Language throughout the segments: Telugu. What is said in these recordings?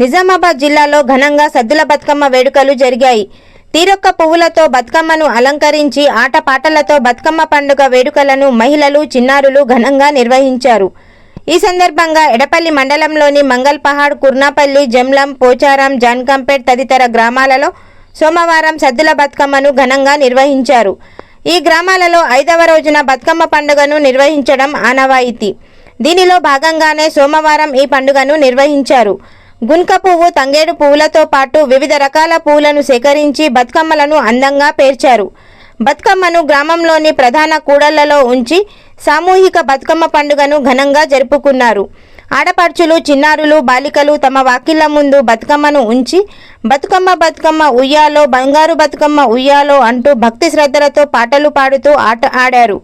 నిజామాబాద్ జిల్లాలో ఘనంగా సద్దుల బతుకమ్మ వేడుకలు జరిగాయి. తీరొక్క పువ్వులతో బతుకమ్మను అలంకరించి ఆటపాటలతో బతుకమ్మ పండుగ వేడుకలను మహిళలు చిన్నారులు ఘనంగా నిర్వహించారు. ఈ సందర్భంగా ఎడపల్లి మండలంలోని మంగల్పహాడ్ కుర్నాపల్లి జమ్లం పోచారం జాన్కంపేట్ తదితర గ్రామాలలో సోమవారం సద్దుల బతుకమ్మను ఘనంగా నిర్వహించారు. ఈ గ్రామాలలో ఐదవ రోజున బతుకమ్మ పండుగను నిర్వహించడం ఆనవాయితీ. దీనిలో భాగంగానే సోమవారం ఈ పండుగను నిర్వహించారు. గున్క పువ్వు తంగేడు పువ్వులతో పాటు వివిధ రకాల పువ్వులను సేకరించి బతుకమ్మలను అందంగా పేర్చారు. బతుకమ్మను గ్రామంలోని ప్రధాన కూడళ్ళలో ఉంచి సామూహిక బతుకమ్మ పండుగను ఘనంగా జరుపుకున్నారు. ఆడపడుచులు చిన్నారులు బాలికలు తమ వాకిళ్ళ ముందు బతుకమ్మను ఉంచి బతుకమ్మ బతుకమ్మ ఉయ్యాలో బంగారు బతుకమ్మ ఉయ్యాలో అంటూ భక్తి శ్రద్ధలతో పాటలు పాడుతూ ఆట ఆడారు.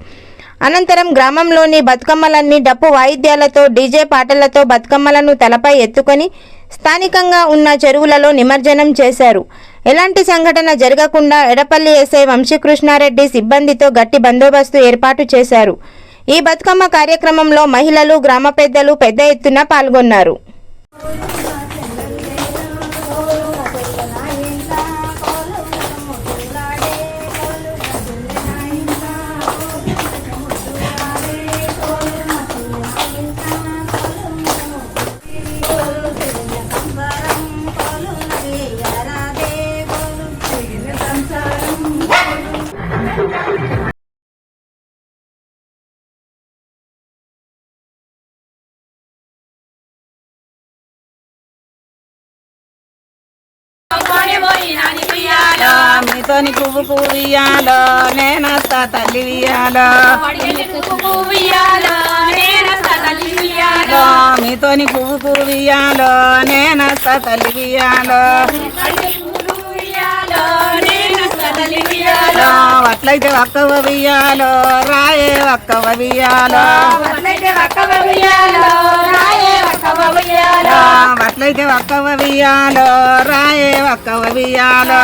అనంతరం గ్రామంలోని బతుకమ్మలన్నీ డప్పు వాయిద్యాలతో డీజే పాటలతో బతుకమ్మలను తలపై ఎత్తుకొని స్థానికంగా ఉన్న చెరువులలో నిమజ్జనం చేశారు. ఎలాంటి సంఘటన జరగకుండా ఎడపల్లి ఎస్ఐ వంశీకృష్ణారెడ్డి సిబ్బందితో గట్టి బందోబస్తు ఏర్పాటు చేశారు. ఈ బతుకమ్మ కార్యక్రమంలో మహిళలు గ్రామ పెద్దలు పెద్ద ఎత్తున పాల్గొన్నారు. మీతోని పువ్వు పువ్వియాలో నేనస్తా తల్లి వియాలో మీతోని పువ్వు నేనస్తా తల్లి అట్లయితే ఒక్కవ వియాలో రాయే ఒక్కవ వియాలో అట్లయితే ఒక్కవ వియాలో రాయే ఒక్కవ వియాలో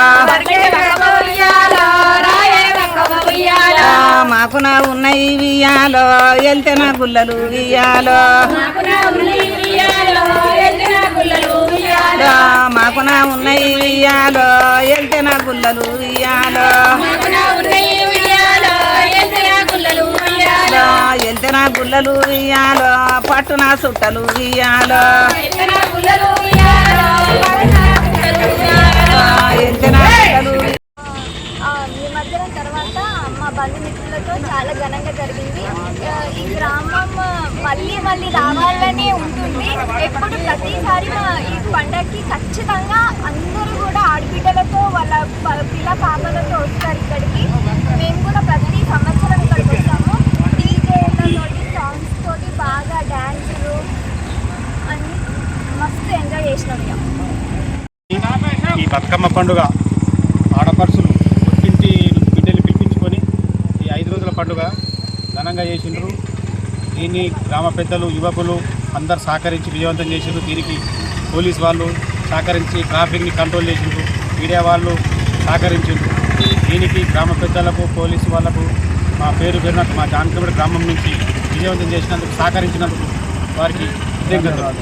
మాకు నా ఉన్నాయి వియాలో వెళ్తే నా గుల్లలు వియాలో. మాకు నా ఉన్నాయి వియాలో వెళ్తే నా గుల్లలు వియాలో. గుల్లలు ఇయ్యాలో పట్టున సుట్టలు ఇయ్యాలో. నిమజ్జనం తర్వాత మా బంధుమిత్రులతో చాలా ఘనంగా జరిగింది. ఈ గ్రామం మళ్ళీ మళ్ళీ రావాలనే ఉంటుంది. ఎప్పుడు ప్రతిసారి ఈ పండగకి ఖచ్చితంగా అందరూ కూడా ఆడబిడ్డలతో వాళ్ళ బతుకమ్మ పండుగ ఆడపడుచులు పుట్టింటి బిడ్డలు పిలిపించుకొని ఈ ఐదు రోజుల పండుగ ఘనంగా చేసిండ్రు. దీన్ని గ్రామ పెద్దలు యువకులు అందరు సహకరించి విజయవంతం చేసిండ్రు. దీనికి పోలీస్ వాళ్ళు సహకరించి ట్రాఫిక్ని కంట్రోల్ చేసిండ్రు. మీడియా వాళ్ళు సహకరించిండ్రు. దీనికి గ్రామ పెద్దలకు పోలీసు వాళ్ళకు మా పేరు పేరునట్టు మా జానకబడి గ్రామం నుంచి విజయవంతం చేసినందుకు సహకరించినందుకు వారికి కృతజ్ఞతలు.